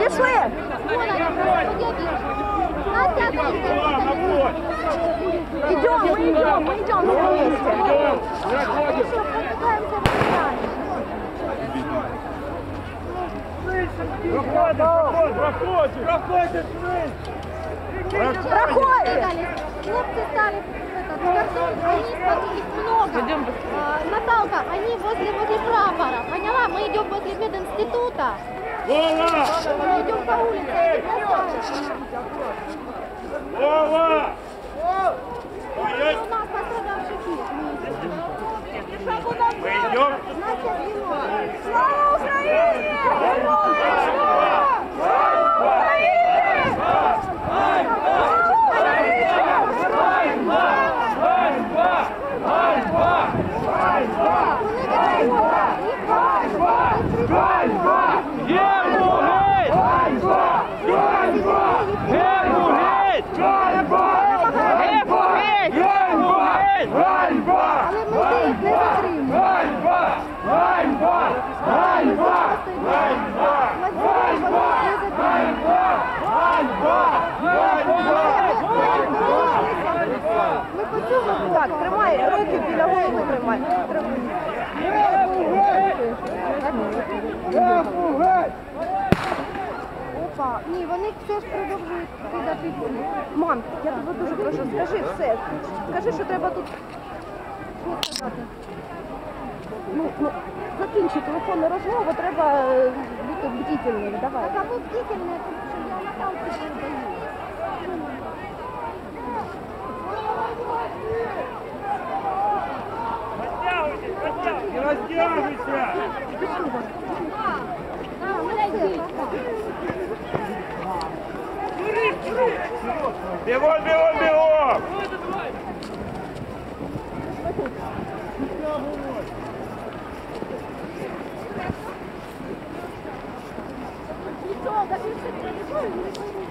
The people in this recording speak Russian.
Пішли! Идем, мы идем, мы идем вместе. Проходите! Проходите! Проходите! Хлопцы стали этот, кордон, они их много. А, Наталка, они возле, возле прапора, поняла? Мы идем возле мединститута. Вова! Мы идем по улице. Вова! Ой, У нас пострадавших нет. Мы идем. Затримуємо. Ми по цьому Так, тримай, руки біля голови тримай. Опа, ні, вони все ж продовжують кидати. Мам, я тебе дуже прошу, скажи все. Скажи, що треба тут. Сказати? Ну, ну, закінчи телефонну розмову, треба е, бути бдительним. Давай. Так, а ви бдительні, щоб я Наталці передаю. Не растягивайся! Да, молодець. Бегом, бегом, бегом! Нічого, да すごい!